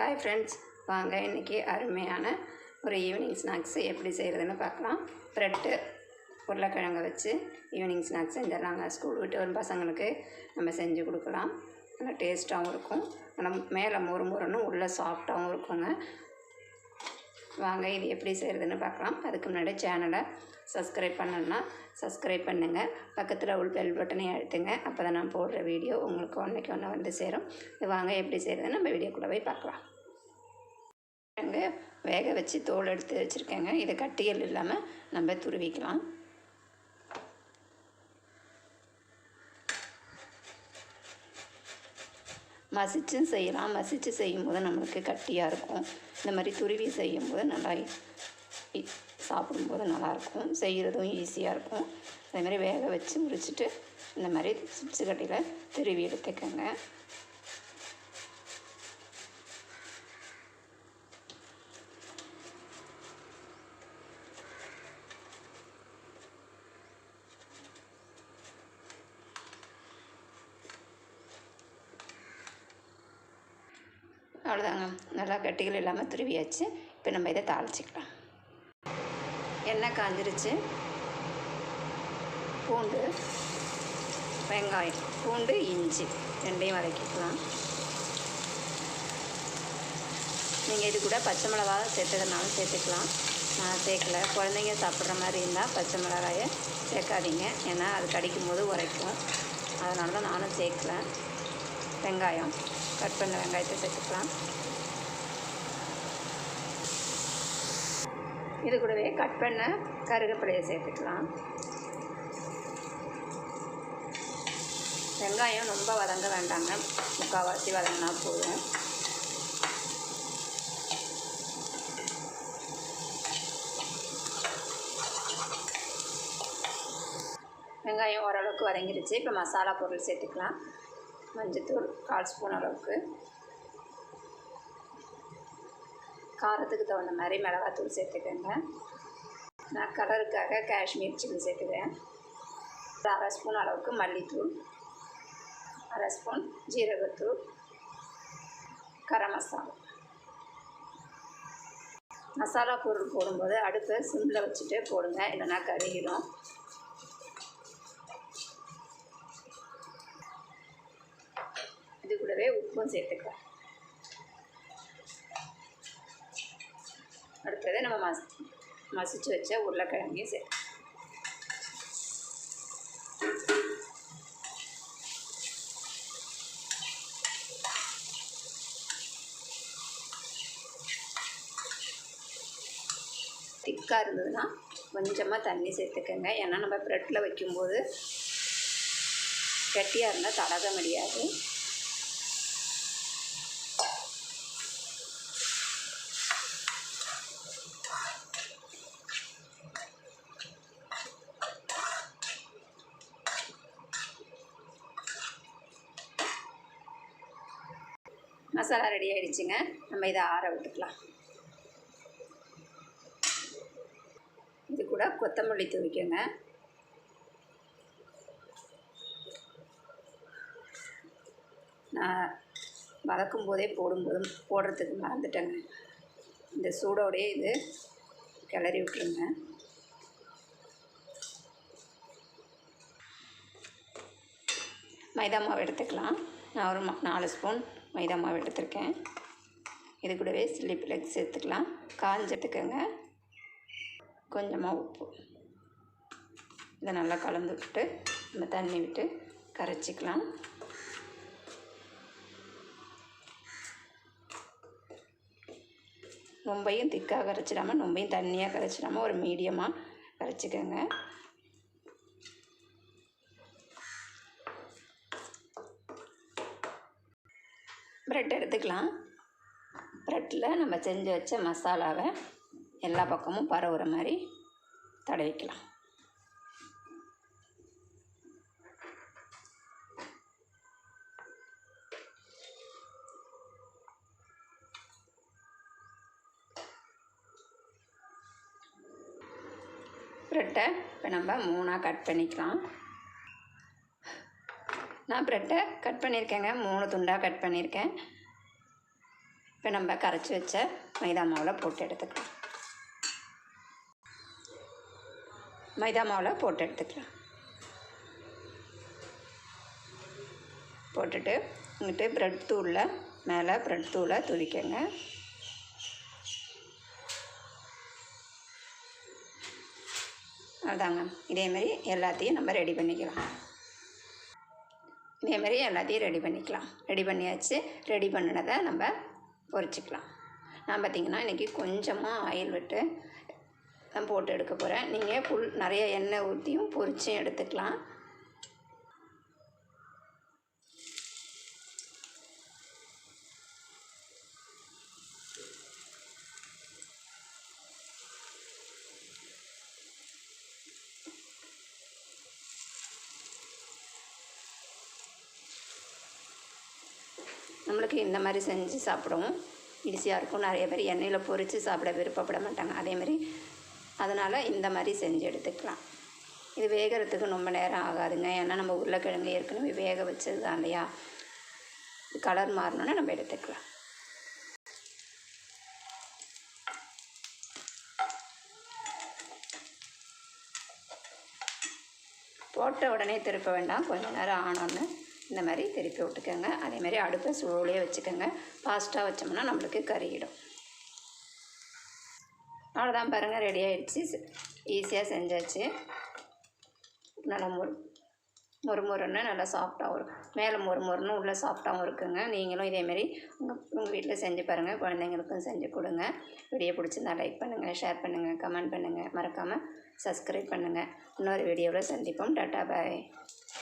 Hi friends வாங்க இன்றைக்கி அருமையான ஒரு ஈவினிங் ஸ்நாக்ஸ் எப்படி செய்கிறதுன்னு பார்க்கலாம். ப்ரெட்டு உருளைக்கிழங்கு வச்சு ஈவினிங் ஸ்நாக்ஸ் செஞ்சிடலாங்க ஸ்கூல் விட்டு வரும் பசங்களுக்கு நம்ம செஞ்சு கொடுக்கலாம். நல்லா டேஸ்ட்டாகவும் இருக்கும். ஆனால் மேலே மொறு மொறுன்னு உள்ளே சாஃப்டாகவும் இருக்குங்க. வாங்க இது எப்படி செய்கிறதுன்னு பார்க்கலாம். அதுக்கு முன்னாடி சேனலை சப்ஸ்கிரைப் பண்ணணும்னா சப்ஸ்கிரைப் பண்ணுங்கள் பக்கத்தில் உள்ள பெல் பட்டனையும் அழுத்துங்க. அப்போ தான் நான் போடுற வீடியோ உங்களுக்கு ஒன்றைக்கு ஒன்று வந்து சேரும். இது வாங்க எப்படி செய்கிறதுன்னு நம்ம வீடியோக்குள்ளே போய் பார்க்கலாம். அங்கே வேக வச்சு தோல் எடுத்து வச்சுருக்கேங்க. இதை கட்டியல் இல்லாமல் நம்ம துருவிக்கலாம். மசிச்சும் செய்யலாம். மசித்து செய்யும்போது நம்மளுக்கு கட்டியாக இருக்கும். இந்த மாதிரி துருவி செய்யும்போது நல்லா சாப்பிடும்போது நல்லாயிருக்கும். செய்கிறதும் ஈஸியாக இருக்கும். அதே மாதிரி வேக வச்சு முடிச்சுட்டு இந்த மாதிரி சிப்ஸு கட்டியில் திருவி எடுத்துக்கோங்க. அவ்வளோதாங்க. நல்லா கட்டிகள் இல்லாமல் துருவியாச்சு. இப்போ நம்ம இதை தாளிச்சிக்கலாம். எண்ணெய் காஞ்சிருச்சு. பூண்டு வெங்காயம் பூண்டு இஞ்சி ரெண்டையும் வதக்கிக்கலாம். நீங்கள் இது கூட பச்சை மிளகா சேர்த்ததுனாலும் சேர்த்துக்கலாம். நான் சேர்க்கல. குழந்தைங்க சாப்பிட்ற மாதிரி இருந்தால் பச்சை மிளகாயை சேர்க்காதீங்க. ஏன்னா அது கடிக்கும் போது உரைக்கும். அதனால தான் நானும் சேர்க்கல. வெங்காயம் கட் பண்ண வெங்காயத்தை சேர்த்துக்கலாம். இது கூடவே கட் பண்ண கருவேப்பிலையை சேர்த்துக்கலாம். வெங்காயம் ரொம்ப வதங்க வேண்டாங்க. முக்கால்வாசி வதங்கினா போதும். வெங்காயம் ஓரளவுக்கு வதங்கிருச்சு. இப்போ மசாலா பொருள் சேர்த்துக்கலாம். மஞ்சத்தூள் கால் ஸ்பூன் அளவுக்கு. காரத்துக்கு தகுந்த மாதிரி மிளகாத்தூள் சேர்த்துக்கோங்க. நான் கலருக்காக காஷ்மீர் சில்லி சேர்த்துக்கிறேன். அரை ஸ்பூன் அளவுக்கு மல்லித்தூள் அரை ஸ்பூன் ஜீரகத்தூள் கரம் மசாலா. மசாலா பொருள் போடும்போது அடுப்பை சிம்மில் வச்சுட்டு போடுங்க இல்லைன்னா கருகிடும். இது கூடவே உப்பும் சேர்த்துக்கலாம். அடுத்தது நம்ம மசி மசிச்சு வச்ச உருளைக்கிழங்கையும் சரி திக்காக இருந்ததுன்னா கொஞ்சமாக தண்ணி சேர்த்துக்கோங்க. ஏன்னா நம்ம ப்ரெட்டில் வைக்கும்போது கட்டியாக இருந்தால் தடக முடியாது. மசாலா ரெடி ஆகிடுச்சிங்க நம்ம இதை ஆற விட்டுக்கலாம். இது கூட கொத்தமல்லி துவைக்கோங்க. நான் வதக்கும் போதே போடும்போதும் போடுறதுக்கு மறந்துட்டேங்க. இந்த சூடோடையே இது கிளறி விட்டுருங்க. மைதா மாவு எடுத்துக்கலாம். நான் ஒரு நாலு ஸ்பூன் மைதா மாவு எடுத்திருக்கேன். இது கூடவே சில்லி பிளக் சேர்த்துக்கலாம். காஞ்ச எடுத்துக்கோங்க கொஞ்சமாக உப்பு. இதை நல்லா கலந்து விட்டு நம்ம தண்ணி விட்டு கரைச்சிக்கலாம். ரொம்பையும் திக்காக கரைச்சிடாமல் ரொம்பையும் தண்ணியாக கரைச்சிடாமல் ஒரு மீடியமாக கரைச்சிக்கோங்க. ப்ரெட் எடுத்துக்கலாம். ப்ரெட்டில் நம்ம செஞ்சு வச்ச மசாலாவை எல்லா பக்கமும் பரவுகிற மாதிரி தடவிக்கலாம் ப்ரெட்டை இப்போ நம்ம மூணாக கட் பண்ணிக்கலாம். நான் ப்ரெட்டை கட் பண்ணியிருக்கேங்க. மூணு துண்டாக கட் பண்ணியிருக்கேன். இப்போ நம்ம கரைச்சி வச்ச மைதா மாவில் போட்டு எடுத்துக்கலாம். மைதா மாவில் போட்டு எடுத்துக்கலாம். போட்டுட்டு இங்கிட்டு ப்ரெட் தூளில் மேலே ப்ரெட் தூளை துளிக்கங்க. அதாங்க. இதேமாரி எல்லாத்தையும் நம்ம ரெடி பண்ணிக்கலாம். இதேமாரி எல்லாத்தையும் ரெடி பண்ணிக்கலாம். ரெடி பண்ணியாச்சு. ரெடி பண்ணினதை நம்ம பொரிச்சிக்கலாம் நான் பார்த்திங்கன்னா இன்றைக்கி கொஞ்சமாக ஆயில் விட்டு நான் போட்டு எடுக்க போகிறேன் நீங்கள் ஃபுல் நிறைய எண்ணெய் ஊற்றியும் பொரிச்சும் எடுத்துக்கலாம். நம்மளுக்கு இந்த மாதிரி செஞ்சு சாப்பிடவும் ஈஸியாக இருக்கும். நிறைய பேர் எண்ணெயில் பொரித்து சாப்பிட விருப்பப்பட மாட்டாங்க. அதேமாதிரி அதனால் இந்த மாதிரி செஞ்சு எடுத்துக்கலாம். இது வேகிறதுக்கு ரொம்ப நேரம் ஆகாதுங்க. ஏன்னா நம்ம உருளைக்கிழங்கு ஏற்கனவே வேக வச்சது தான் இல்லையா? கலர் மாறணுன்னா நம்ம எடுத்துக்கலாம். போட்ட உடனே திருப்ப வேண்டாம். கொஞ்ச நேரம் ஆனோன்னு இந்த மாதிரி திருப்பி விட்டுக்கோங்க. அதேமாதிரி அடுப்பை ஸ்லோலியே வச்சுக்கோங்க. ஃபாஸ்ட்டாக வச்சோம்னா நம்மளுக்கு கறியிடும் அவ்வளோதான் பாருங்கள் ரெடி ஆயிடுச்சு. ஈஸியாக செஞ்சாச்சு. நல்லா முறு மொறு மொறுன்னு நல்லா சாஃப்டாகவும் இருக்கும் மேலே மொறுமொறுன்னு உள்ளே சாஃப்டாகவும் இருக்குங்க. நீங்களும் இதேமாரி உங்கள் உங்கள் வீட்டில் செஞ்சு பாருங்கள் குழந்தைங்களுக்கும் செஞ்சு கொடுங்க. வீடியோ பிடிச்சிருந்தா லைக் பண்ணுங்கள் ஷேர் பண்ணுங்கள் கமெண்ட் பண்ணுங்கள் மறக்காமல் சப்ஸ்கிரைப் பண்ணுங்கள் இன்னொரு வீடியோவில் சந்திப்போம். டாட்டா பாய்